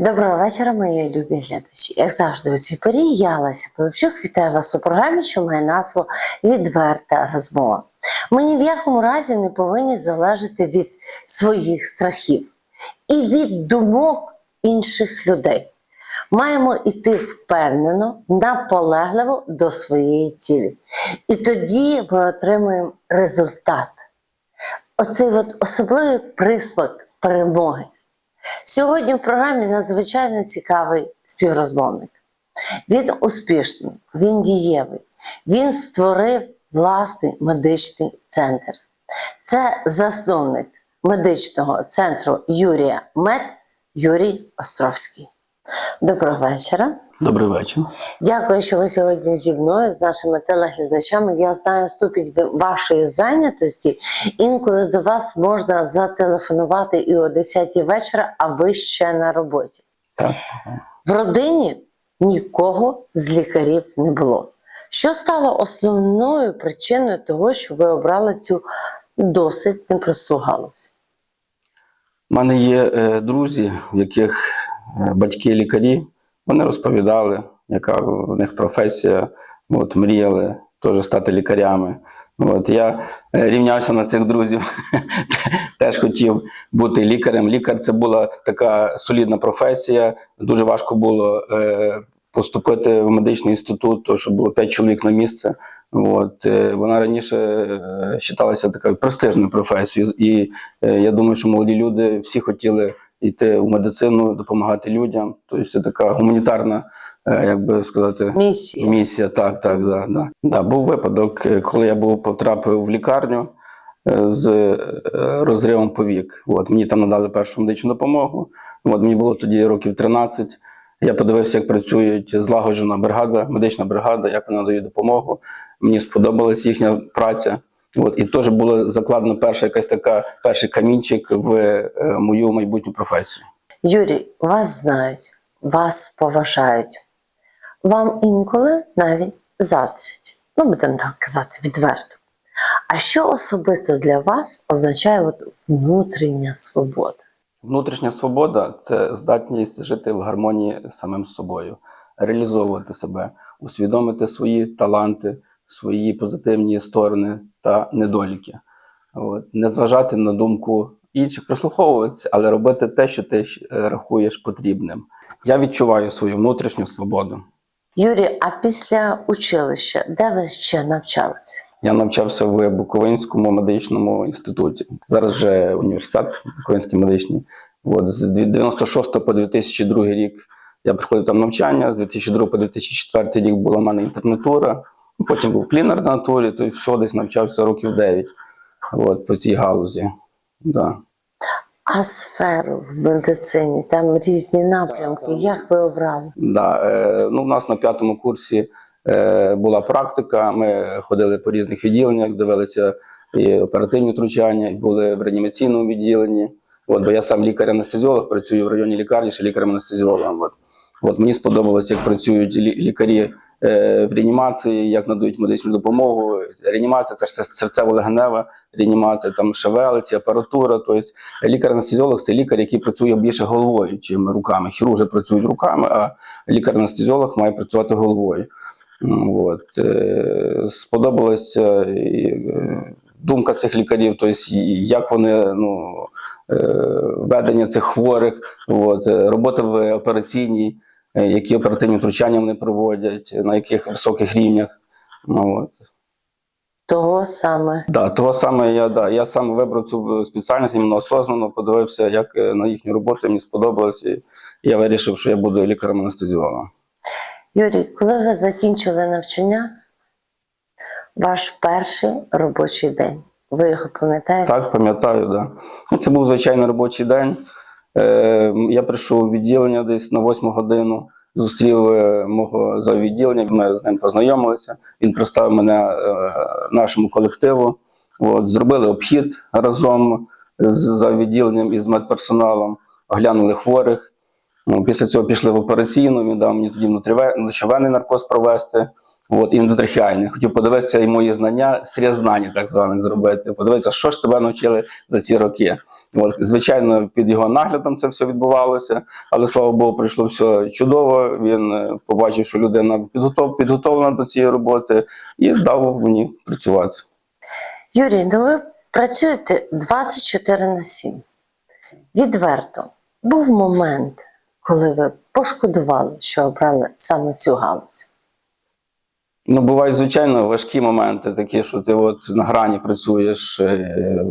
Доброго вечора, мої любі глядачі. Як завжди, у цій порі я Леся Пилипчук вітаю вас у програмі, що має назву Відверта розмова. Ми ні в якому разі не повинні залежати від своїх страхів і від думок інших людей. Маємо йти впевнено, наполегливо до своєї цілі. І тоді ми отримуємо результат. Оцей от особливий присмак перемоги. Сьогодні в програмі надзвичайно цікавий співрозмовник. Він успішний, він дієвий, він створив власний медичний центр. Це засновник медичного центру Юрія Мед Юрій Островський. Доброго вечора. Добрий вечір. Дякую, що ви сьогодні зі мною, з нашими телеглядачами. Я знаю ступінь вашої зайнятості. Інколи до вас можна зателефонувати і о 10 вечора, а ви ще на роботі. Так. В родині нікого з лікарів не було. Що стало основною причиною того, що ви обрали цю досить непросту галузь? У мене є е, друзі, в яких е, батьки лікарі. Вони розповідали, яка в них професія. От, мріяли теж стати лікарями. От, я е, рівнявся на цих друзів, теж хотів бути лікарем. Лікар це була така солідна професія. Дуже важко було е, поступити в медичний інститут, тому що було 5 чоловік на місце. От, е, вона раніше е, вважалася такою престижною професією. І е, я думаю, що молоді люди всі хотіли йти в медицину, допомагати людям. Тобто це така гуманітарна, е, як би сказати, Місія. Місія, так, так, да, да. Да, був випадок, е, коли я був потрапив в лікарню е, з е, розривом повік. От, мені там надали першу медичну допомогу. От, мені було тоді років 13. Я подивився, як працюють злагоджена бригада, медична бригада, як вони надають допомогу. Мені сподобалась їхня праця. От, і теж було закладено перша якась така перший камінчик в е, мою майбутню професію. Юрій, вас знають, вас поважають. Вам інколи навіть заздрять. Ну, будемо так казати, відверто. А що особисто для вас означає от внутрішня свобода? Внутрішня свобода це здатність жити в гармонії з самим собою, реалізовувати себе, усвідомити свої таланти, свої позитивні сторони та недоліки. От. Не зважати на думку інших, прислуховуватися, але робити те, що ти е, рахуєш потрібним. Я відчуваю свою внутрішню свободу. Юрій, а після училища, де ви ще навчалися? Я навчався в Буковинському медичному інституті. Зараз вже університет Буковинський медичний. От, з 96 по 2002 рік я проходив там навчання, з 2002 по 2004 рік була в мене інтернатура, потім був плінер на натурі, то все десь навчався років 9 от, по цій галузі. Да. А сферу в медицині, там різні напрямки. Як ви обрали? Да, е, ну, у нас на п'ятому курсі е, була практика. Ми ходили по різних відділеннях, дивилися і оперативні втручання, і були в реанімаційному відділенні. От, бо я сам лікар-анестезіолог, працюю в районній лікарні, ще лікарем-анестезіологом. От. От мені сподобалось, як працюють лі- лікарі в реанімації, як надають медичну допомогу. Реанімація це ж серцево-легенева реанімація, там шевелиці, апаратура. Тобто лікар-анестезіолог це лікар, який працює більше головою, чим руками. Хірурги працюють руками, а лікар-анестезіолог має працювати головою. От. е, Сподобалася е, думка цих лікарів, тобто як вони ну, е, ведення цих хворих, от, е, робота в операційній, е, які оперативні втручання вони проводять, на яких високих рівнях. Ну, от. Того саме. Да, того саме я, да, я саме вибрав цю спеціальність, іменно осознанно подивився, як е, на їхню роботу мені сподобалось, і я вирішив, що я буду лікарем-анестезіологом. Юрій, коли ви закінчили навчання, ваш перший робочий день. Ви його пам'ятаєте? Так, пам'ятаю, да. Ну, Це був звичайний робочий день. Е, я прийшов у відділення десь на 8 годину. зустрів е, мого завідділення, ми з ним познайомилися. Він представив мене е, нашому колективу. От, зробили обхід разом з завідділенням і з медперсоналом, оглянули хворих. Ну, Після цього пішли в операційну, він дав мені тоді внутрішньовенний наркоз провести. От, і ендотрахеальний. Хотів подивитися і мої знання, срізнання, так зване, зробити. Подивитися, що ж тебе навчили за ці роки. От, звичайно, під його наглядом це все відбувалося, але слава Богу, пройшло все чудово. Він е, побачив, що людина підготов, підготовлена до цієї роботи, і дав мені працювати. Юрій, ну ви працюєте 24 на 7. Відверто, був момент, коли ви пошкодували, що обрали саме цю галузь. Ну, бувають, звичайно, важкі моменти, такі, що ти от на грані працюєш, е,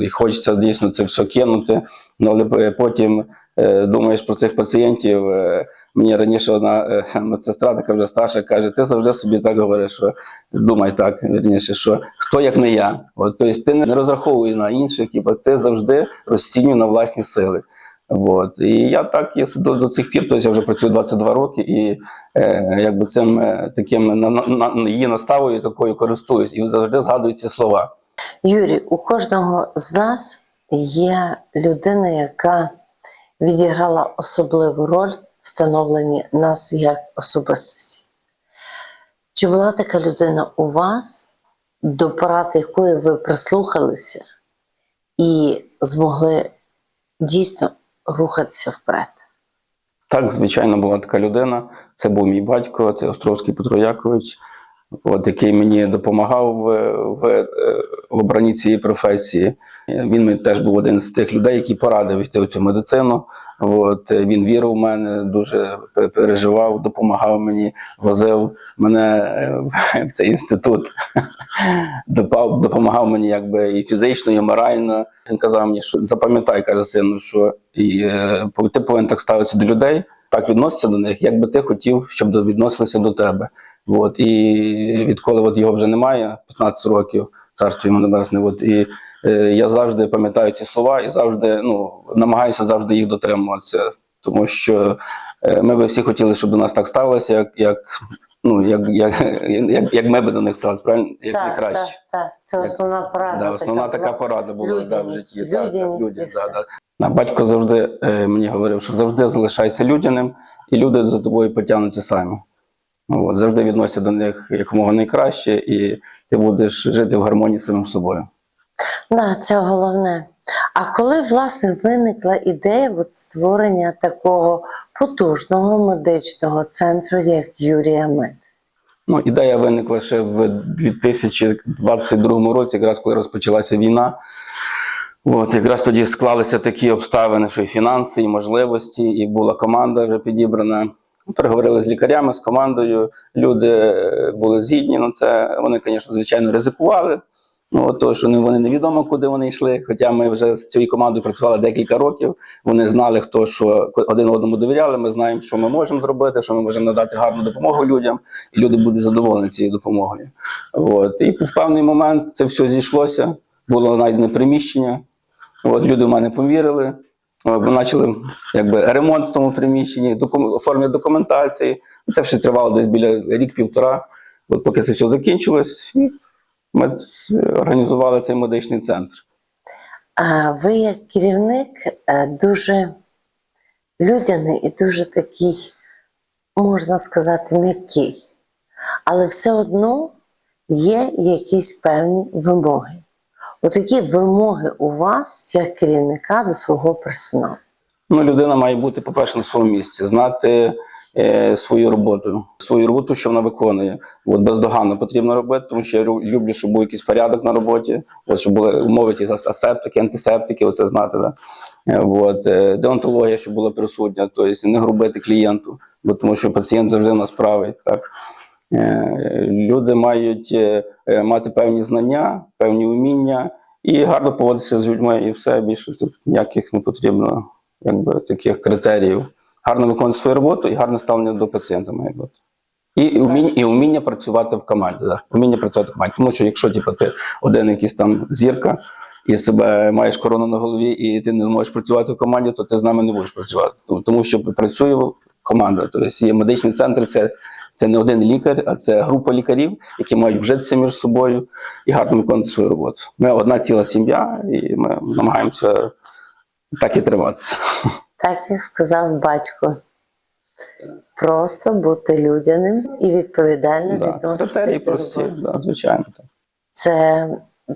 і хочеться дійсно це все кинути. Ну, але потім е, думаєш про цих пацієнтів. Е, Мені раніше одна е, медсестра, така вже старша, каже: ти завжди собі так говориш, що думай так, вірніше, що хто як не я. От, тобто ти не розраховуй на інших, бо ти завжди розцінюй на власні сили. От. І я так і до, до цих пір, тобто я вже працюю 22 роки, і е, якби цим е, таким на, на, її наставою такою користуюсь і завжди згадую ці слова. Юрій, у кожного з нас є людина, яка відіграла особливу роль в становленні нас як особистості. Чи була така людина у вас, до порад якої ви прислухалися і змогли дійсно рухатися вперед? Так, звичайно, була така людина. Це був мій батько, це Островський Петро Якович, от, який мені допомагав в, в, е, в обранні цієї професії. Він теж був один з тих людей, який порадив йти цю медицину. От, е, він вірив в мене, дуже переживав, допомагав мені, возив мене е, в цей інститут, допомагав мені якби і фізично, і морально. Він казав мені, що запам'ятай, каже сину, що і, ти повинен так ставитися до людей, так відноситися до них, як би ти хотів, щоб відносилися до тебе. От, і відколи от його вже немає, 15 років, царство йому небесне. От, і е, я завжди пам'ятаю ці слова і завжди ну, намагаюся завжди їх дотримуватися. Тому що е, ми би всі хотіли, щоб до нас так ставилося, як, як, ну, як, як, як, як ми би до них ставилися, правильно? Як найкраще. так, так. Це основна порада. Да, основна така була. порада була да, в людяність, житті. Так, так, людяність людяність, да, да. Батько завжди е, мені говорив, що завжди залишайся людяним, і люди за тобою потягнуться самі. От, завжди відносяться до них якомога найкраще, і ти будеш жити в гармонії з самим собою. Да, це головне. А коли власне виникла ідея от створення такого потужного медичного центру, як Юрія Мед? Ну, ідея виникла ще в 2022 році, якраз коли розпочалася війна. От, якраз тоді склалися такі обставини, що і фінанси, і можливості, і була команда вже підібрана. Переговорили з лікарями, з командою. Люди е, були згідні на це. Вони, звісно, звичайно, ризикували. Ну, то, що вони невідомо, куди вони йшли. Хоча ми вже з цією командою працювали декілька років. Вони знали, хто що один одному довіряли. Ми знаємо, що ми можемо зробити, що ми можемо надати гарну допомогу людям, і люди будуть задоволені цією допомогою. От. І в певний момент це все зійшлося. Було знайдене приміщення. От, люди в мене повірили. Ми почали якби, ремонт в тому приміщенні, докум... оформлення документації. Це все тривало десь біля рік-півтора. От поки це все закінчилось, ми організували цей медичний центр. А ви, як керівник, е, дуже людяний і дуже такий, можна сказати, м'який. Але все одно є якісь певні вимоги. Отакі вимоги у вас, як керівника до свого персоналу. Ну, людина має бути, по-перше, на своєму місці, знати е, свою роботу, свою роботу, що вона виконує. От бездоганно потрібно робити, тому що я люблю, щоб був якийсь порядок на роботі, от, щоб були умови ті асептики, антисептики, оце знати. Да? Е, От, е, деонтологія, щоб була присутня, тобто не грубити клієнту, бо тому що пацієнт завжди у нас правий. Так? Е, Люди мають е, е, мати певні знання, певні уміння і гарно поводитися з людьми, і все більше тут ніяких не потрібно якби, таких критеріїв. Гарно виконувати свою роботу і гарне ставлення до пацієнта має бути. І вміння, і вміння працювати в команді. Да. Вміння працювати в команді. Тому що якщо типу, ти один якийсь там зірка і себе маєш корону на голові, і ти не зможеш працювати в команді, то ти з нами не будеш працювати. Тому що працює команда. Тобто є медичний центр, це, це не один лікар, а це група лікарів, які мають вжитися між собою і гарно виконувати свою роботу. Ми одна ціла сім'я, і ми намагаємося так і триватися. Так як сказав батько. Просто бути людяним і відповідально Да. відноситися Критерії прості, да, звичайно. Це,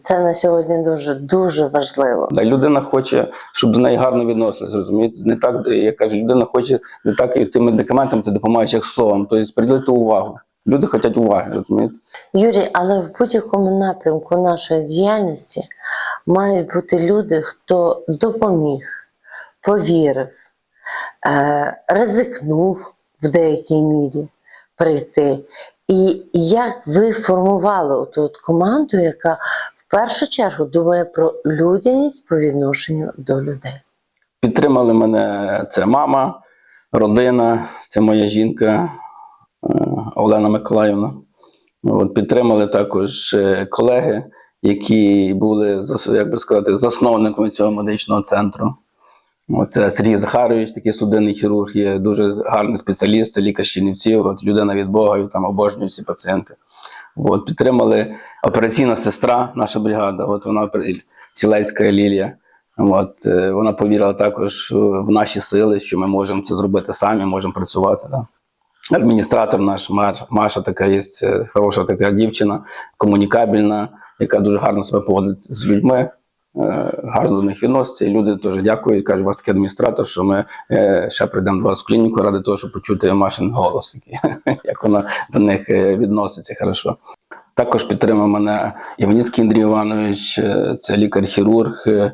це на сьогодні дуже дуже важливо. Да, людина хоче, щоб до неї гарно відносились, розумієте? Не так, я кажу, людина хоче не так, як тим медикаментам ти допомагаєш як словом, тобто приділити увагу. Люди хочуть уваги, розумієте? Юрій, але в будь-якому напрямку нашої діяльності мають бути люди, хто допоміг, повірив, е, ризикнув в деякій мірі прийти. І як ви формували от команду, яка в першу чергу думає про людяність по відношенню до людей? Підтримали мене це мама, родина, це моя жінка е, Олена Миколаївна. От, підтримали також е, колеги, які були як би сказати, засновниками цього медичного центру. Це Сергій Захарович, такий судинний хірург, є дуже гарний спеціаліст, це лікар з людина від Бога, там обожнюють всі пацієнти. От, підтримали операційна сестра, наша бригада, от вона Сілецька Лілія. От, е, вона повірила також в наші сили, що ми можемо це зробити самі, можемо працювати. Да. Адміністратор наш Маша така є е, хороша така дівчина, комунікабельна, яка дуже гарно себе поводить з людьми, е, гарно до них відноситься. І люди теж дякують. Кажуть, вас такий адміністратор, що ми е, ще прийдемо до вас в клініку ради того, щоб почути Машин голос, як вона до них е, відноситься хорошо. Також підтримав мене Іваніцький Андрій Іванович, е, це лікар-хірург, е,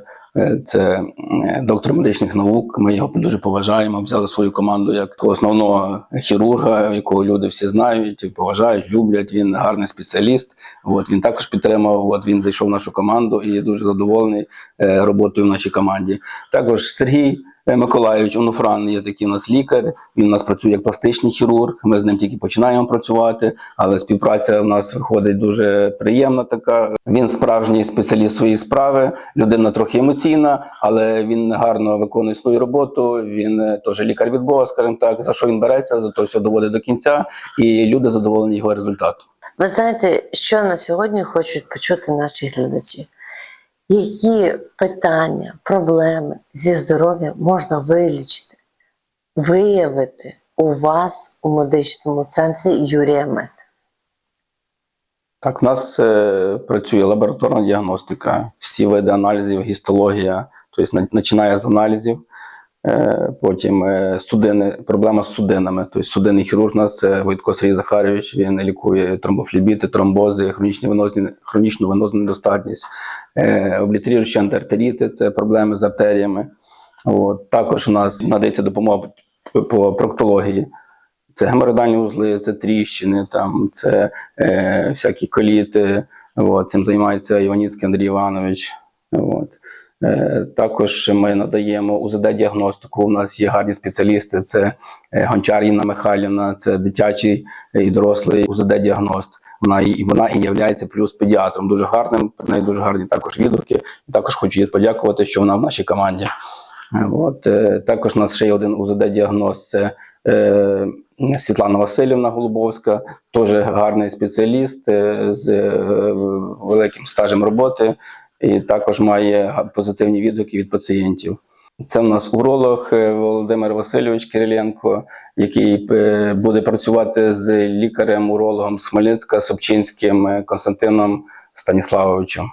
це е, доктор медичних наук. Ми його дуже поважаємо. Взяли свою команду як основного хірурга, якого люди всі знають, поважають, люблять. Він гарний спеціаліст. От він також підтримав. От він зайшов в нашу команду і дуже задоволений роботою в нашій команді. Також Сергій. Е, Миколаївич Онуфран є такий у нас лікар. Він у нас працює як пластичний хірург. Ми з ним тільки починаємо працювати, але співпраця в нас виходить дуже приємна. Така він справжній спеціаліст своєї справи, людина трохи емоційна, але він гарно виконує свою роботу. Він е, теж лікар від Бога, скажімо так. За що він береться, за то все доводить до кінця, і люди задоволені його результатом. Ви знаєте, що на сьогодні хочуть почути наші глядачі? Які питання, проблеми зі здоров'ям можна вилічити, виявити у вас у медичному центрі Юрія Мед? Так, у нас е, працює лабораторна діагностика, всі види аналізів, гістологія, тобто починає з аналізів. Е, потім е, судини, проблема з судинами. Тобто судинний хірург у нас це Войтко Сергій Захарович, він лікує тромбофлібіти, тромбози, хронічні венозні, хронічну венозну недостатність, е, облітеруючі антиартеріти, це проблеми з артеріями. От. Також у нас надається допомога по проктології. Це геморроїдальні вузли, це тріщини, там, це е, всякі коліти. От, цим займається Іваніцький Андрій Іванович. От. Е, також ми надаємо УЗД-діагностику. У нас є гарні спеціалісти. Це е, Гончар Інна Михайлівна, це дитячий і дорослий УЗД-діагност. Вона і вона і є плюс педіатром. Дуже гарним. Про неї дуже гарні також відгуки. Також хочу їй подякувати, що вона в нашій команді. Е, От, е, також у нас ще є один УЗД-діагноз. Це е, Світлана Васильівна Голубовська, теж гарний спеціаліст е, з е, великим стажем роботи, і також має позитивні відгуки від пацієнтів. Це в нас уролог е, Володимир Васильович Кириленко, який е, буде працювати з лікарем-урологом з Хмельницька Собчинським е, Константином Станіславовичем.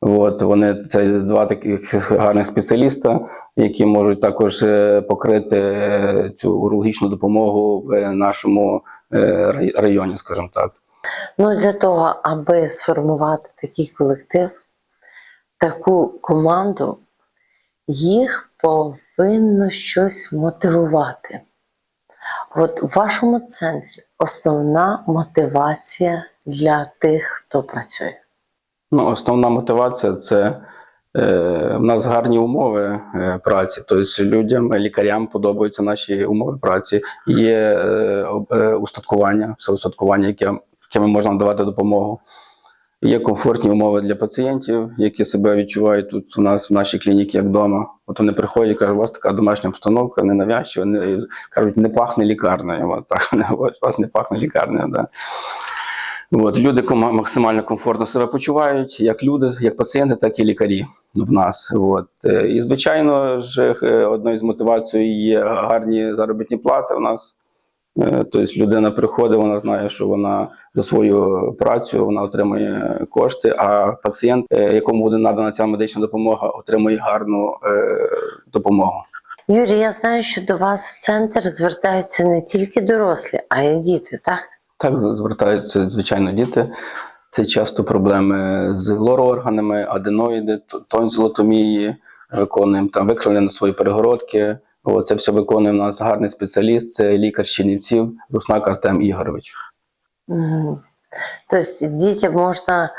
От вони це два таких гарних спеціаліста, які можуть також покрити цю урологічну допомогу в нашому районі, скажімо так. Ну, для того, аби сформувати такий колектив, таку команду, їх повинно щось мотивувати. От у вашому центрі основна мотивація для тих, хто працює. Ну, основна мотивація це е, в нас гарні умови е, праці. Тобто людям, лікарям подобаються наші умови праці. Є е, е, устаткування, все устаткування, яке, яким ми можемо давати допомогу. Є комфортні умови для пацієнтів, які себе відчувають тут у нас в нашій клініці як вдома. От вони приходять і кажуть, у вас така домашня обстановка, не не, кажуть, не пахне лікарнею. От так у вас не пахне лікарнею. Да. От, люди максимально комфортно себе почувають, як люди, як пацієнти, так і лікарі в нас. От. Е, І, звичайно ж, е, одною з мотивацій є гарні заробітні плати в нас. Е, Тобто людина приходить, вона знає, що вона за свою працю вона отримує кошти, а пацієнт, е, якому буде надана ця медична допомога, отримує гарну е, допомогу. Юрій, я знаю, що до вас в центр звертаються не тільки дорослі, а й діти, так? Так звертаються звичайно діти. Це часто проблеми з лороорганами, аденоїди, тонзилотомії, виконуємо там викривлення свої перегородки. Це все виконує у нас гарний спеціаліст, це лікар Чернівців, Руснак Артем Ігорович. Угу. Тобто дітям можна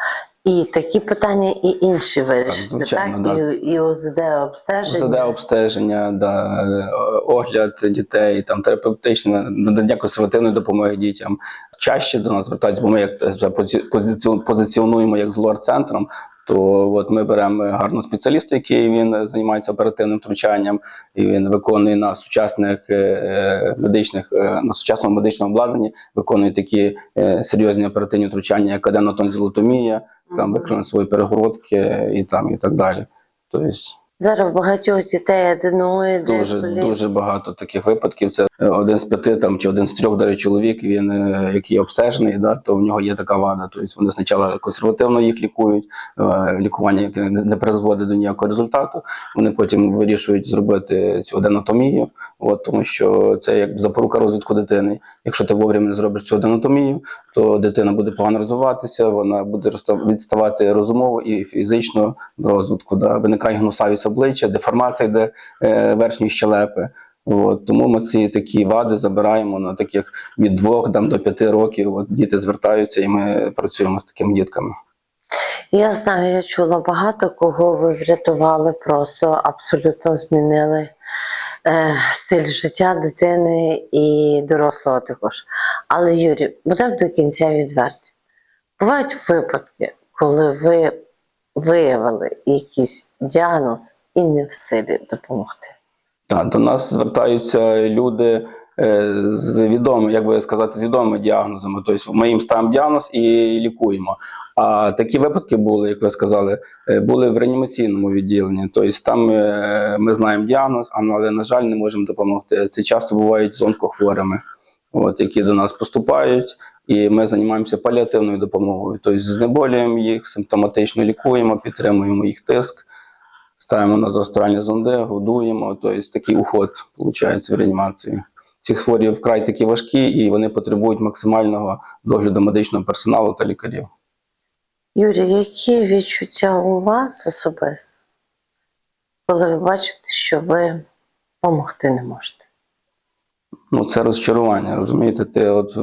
і такі питання, і інші вирішити, так? звичайно, да. І, і ОЗД обстеження. ЗД обстеження, да, огляд дітей, там терапевтичне, надання консервативної допомоги дітям. Чаще до нас звертаються, бо ми як позиціонуємо як з лор-центром. То от ми беремо гарного спеціаліста, який він займається оперативним втручанням, і він виконує на сучасних е, е, медичних е, на сучасному медичному обладнанні, виконує такі серйозні оперативні втручання, як аденотонзілотомія, там виконання свої перегородки і там і так далі. Тобто Зараз багатьох дітей аденоїди, Дуже полі- дуже багато таких випадків. Це один з п'яти там чи один з трьох дари чоловік. Він е, який обстежений, да, то в нього є така вада. Тобто вони спочатку консервативно їх лікують, е, лікування, яке не призводить до ніякого результату. Вони потім вирішують зробити цю аденотомію, от тому що це як запорука розвитку дитини. Якщо ти вовремя не зробиш цю аденотомію, то дитина буде погано розвиватися, вона буде відставати розумово і фізично в розвитку. Да. Виникає гнусавість обличчя, деформація йде е, верхньої щелепи. От, тому ми ці такі вади забираємо на таких від двох там, до п'яти років. От, діти звертаються, і ми працюємо з такими дітками. Я знаю, я чула багато кого ви врятували, просто абсолютно змінили е, стиль життя дитини і дорослого також. Але Юрій, будемо до кінця відверті. Бувають випадки, коли ви виявили якийсь діагноз і не в силі допомогти. Так, до нас звертаються люди е, з відомими, як би сказати, з відомими діагнозами. Тобто ми їм ставимо діагноз і лікуємо. А такі випадки були, як ви сказали, е, були в реанімаційному відділенні. Тобто там е, ми знаємо діагноз, але, на жаль, не можемо допомогти. Це часто бувають з онкохворими, от, які до нас поступають. І ми займаємося паліативною допомогою, тобто знеболюємо їх, симптоматично лікуємо, підтримуємо їх тиск, ставимо на заостральні зонди, годуємо. Тобто такий уход виходить в реанімації. Ці хворі вкрай такі важкі, і вони потребують максимального догляду медичного персоналу та лікарів. Юрій, які відчуття у вас особисто, коли ви бачите, що ви допомогти не можете? Ну, це розчарування, розумієте? Ти от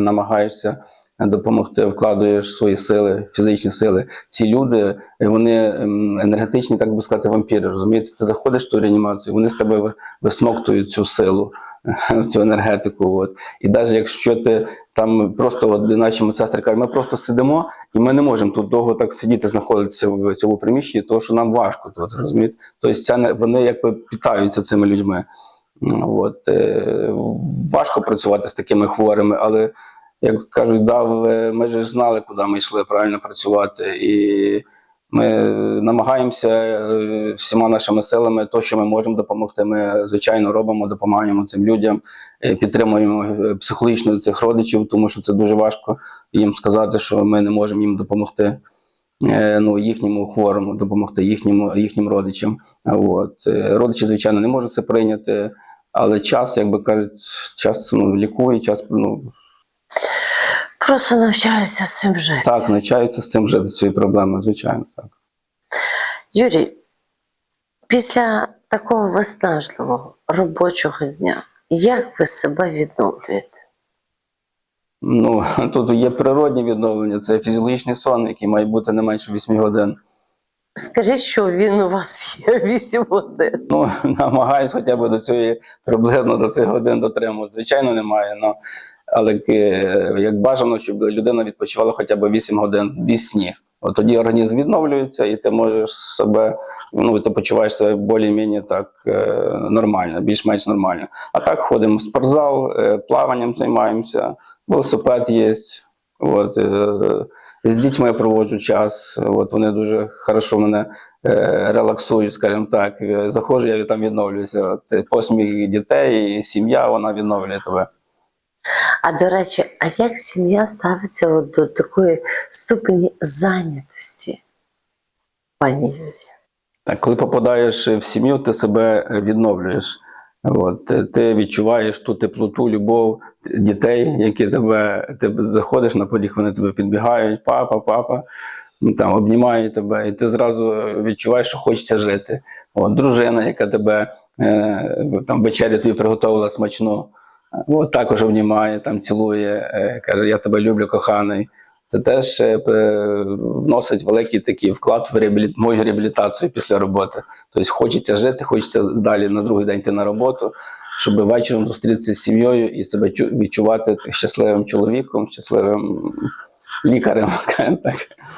намагаєшся допомогти, вкладаєш свої сили, фізичні сили. Ці люди, вони ем, енергетичні, так би сказати, вампіри. Розумієте, ти заходиш в ту реанімацію, вони з тебе ви- висмоктують цю силу, цю енергетику. От. І навіть якщо ти там просто от наші медсестри кажуть, ми просто сидимо, і ми не можемо тут довго так сидіти, знаходитися в цьому приміщенні, тому що нам важко тут, розумієте? Тобто це вони якби питаються цими людьми. От, е, важко працювати з такими хворими, але як кажуть, да, ми ж знали, куди ми йшли правильно працювати. І ми намагаємося е, всіма нашими силами, то, що ми можемо допомогти, ми звичайно робимо, допомагаємо цим людям, е, підтримуємо психологічно цих родичів, тому що це дуже важко їм сказати, що ми не можемо їм допомогти. Ну, їхньому хворому допомогти їхньому, їхнім родичам. От. Родичі, звичайно, не можуть це прийняти, але час, як би кажуть, час ну, лікує, час ну, Просто навчаюся з цим жити. так навчаються з цим жити з цією проблемою, звичайно. Так. Юрій, після такого виснажливого робочого дня, як ви себе відновлюєте? Ну, тут є природні відновлення, це фізіологічний сон, який має бути не менше 8 годин. Скажіть, що він у вас є 8 годин. Ну, намагаюсь хоча б до цієї приблизно до цих годин дотримувати. Звичайно, немає. Но але е, як бажано, щоб людина відпочивала хоча б 8 годин в сні. От тоді організм відновлюється, і ти можеш себе, ну ти почуваєш себе більш-менш так е, нормально, більш-менш нормально. А так ходимо в спортзал, е, плаванням займаємося, велосипед є. От, з дітьми проводжу час. От вони дуже хорошо мене е, релаксують, скажімо так. Е, Заходжу, я там відновлююся. Це посміх дітей, сім'я, вона відновлює тебе. А до речі, а як сім'я ставиться от до такої ступені зайнятості, пані Юрія? Коли попадаєш в сім'ю, ти себе відновлюєш. От, ти- відчуваєш ту теплоту, любов дітей, які тебе, ти заходиш на поріг, вони тебе підбігають, папа, папа, ну, там, обнімають тебе, і ти зразу відчуваєш, що хочеться жити. От, дружина, яка тебе е, там вечерю тобі приготувала смачну, от, також обнімає, там, цілує, е, каже, я тебе люблю, коханий. Це теж е, вносить великий такий вклад в реабілі... мою реабілітацію після роботи. Тобто хочеться жити, хочеться далі на другий день йти на роботу, щоб вечором зустрітися з сім'єю і себе чу- відчувати щасливим чоловіком, щасливим лікарем, скажімо так,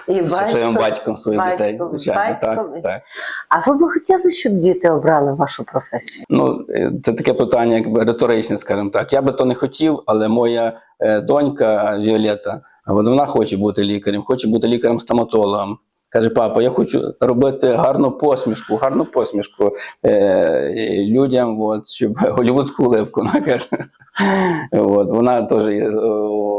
І щасливим батько- батьком своїх дітей. Звичайно, батьком. так, так. А ви б хотіли, щоб діти обрали вашу професію? Ну, е, це таке питання, якби риторичне, скажімо так. Я би то не хотів, але моя е, донька Віолета, вона хоче бути лікарем, хоче бути лікарем-стоматологом. Каже, папа, я хочу робити гарну посмішку, гарну посмішку е, людям, от, щоб голівудську улипку. Вона каже. От, вона теж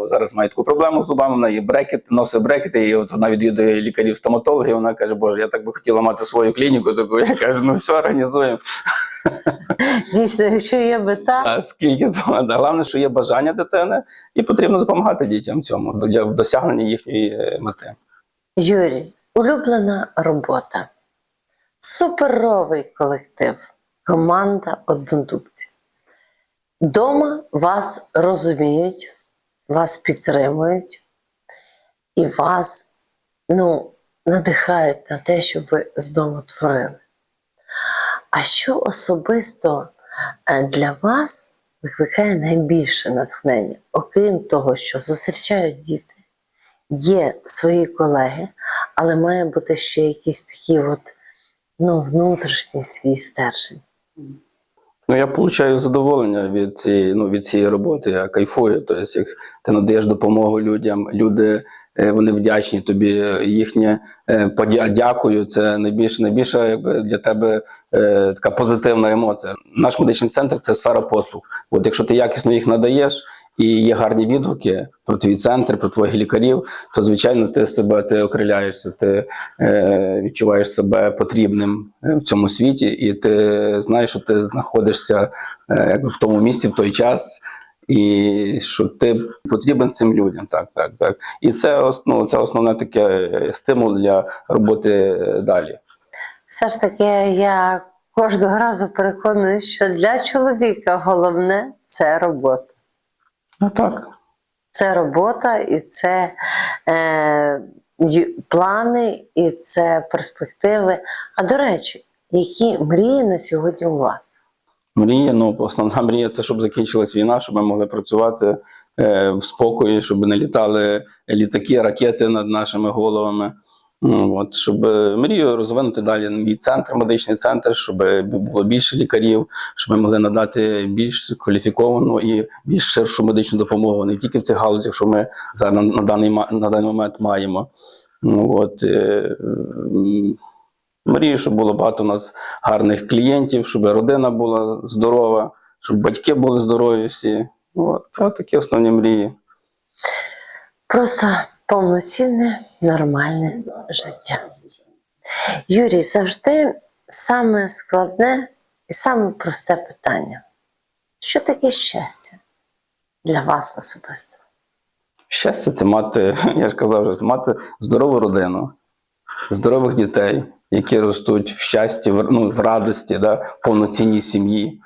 зараз має таку проблему з зубами, вона є брекет, носить брекети, і от вона відвідує лікарів-стоматологів, вона каже, Боже, я так би хотіла мати свою клініку, таку. Я кажу, ну все, організуємо. Дійсно, якщо є мета, А скільки да. головне, що є бажання дитини, і потрібно допомагати дітям в цьому для досягнення їхньої е, мети. Юрій, улюблена робота, суперовий колектив, команда однодумців. Дома вас розуміють, вас підтримують і вас ну, надихають на те, щоб ви з дому творили. А що особисто е, для вас викликає найбільше натхнення, окрім того, що зустрічають діти? є свої колеги, але має бути ще якийсь такий от, ну, внутрішній свій стержень. Ну, я отримую задоволення від цієї, ну, від цієї роботи, я кайфую. Тобто, як ти надаєш допомогу людям, люди е, вони вдячні тобі, їхнє е, дякую. Це найбільше, найбільша якби, для тебе е, така позитивна емоція. Наш медичний центр це сфера послуг. От якщо ти якісно їх надаєш. І є гарні відгуки про твій центр, про твоїх лікарів, то звичайно ти себе ти окриляєшся, ти е, відчуваєш себе потрібним е, в цьому світі, і ти знаєш, що ти знаходишся е, в тому місці в той час, і що ти потрібен цим людям. Так, так, так. І це ну, це основне таке е, стимул для роботи е, далі. Все ж таки, я кожного разу переконую, що для чоловіка головне це робота. Ну так. Це робота і це е, плани, і це перспективи. А до речі, які мрії на сьогодні у вас? Мрія, ну основна мрія це щоб закінчилась війна, щоб ми могли працювати е, в спокої, щоб не літали літаки, ракети над нашими головами. Ну, От, щоб е, мрію розвинути далі мій центр, медичний центр, щоб було більше лікарів, щоб ми могли надати більш кваліфіковану і більш ширшу медичну допомогу, не тільки в цих галузях, що ми зараз на, на, даний, на даний момент маємо. Ну, от, е, Мрію, щоб було багато у нас гарних клієнтів, щоб родина була здорова, щоб батьки були здорові всі. От, от такі основні мрії. Просто повноцінне, нормальне життя. Юрій, завжди саме складне і саме просте питання. Що таке щастя для вас особисто? Щастя це мати, я ж казав, вже, мати здорову родину, здорових дітей, які ростуть в щасті, в, ну, в радості, да, повноцінній сім'ї.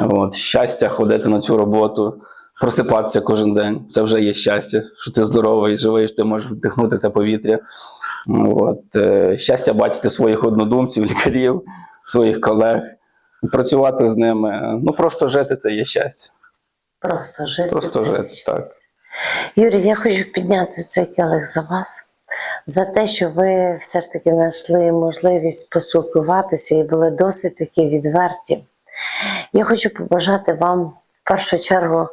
От, щастя ходити на цю роботу, просипатися кожен день. Це вже є щастя, що ти здоровий, живий, що ти можеш вдихнути це повітря. От, е, щастя бачити своїх однодумців, лікарів, своїх колег, працювати з ними. Ну просто жити це є щастя. Просто жити. Просто це жити, щастя. так. Юрій, я хочу підняти цей келих за вас, за те, що ви все ж таки знайшли можливість поспілкуватися і були досить такі відверті. Я хочу побажати вам в першу чергу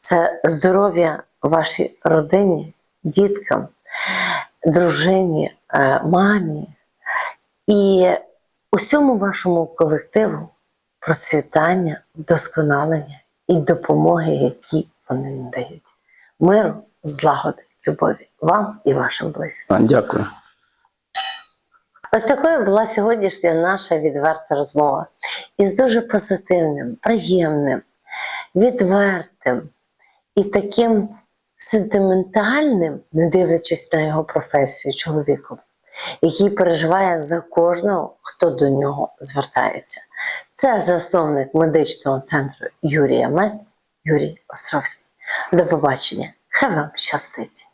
це здоров'я вашій родині, діткам, дружині, е, мамі і усьому вашому колективу процвітання, вдосконалення і допомоги, які вони надають. Миру, злагоди, любові вам і вашим близьким. Дякую. Ось такою була сьогоднішня наша відверта розмова із дуже позитивним, приємним, відвертим і таким сентиментальним, не дивлячись на його професію, чоловіком, який переживає за кожного, хто до нього звертається. Це засновник медичного центру Юрія Мед Юрій Островський. До побачення. Хай вам щастить!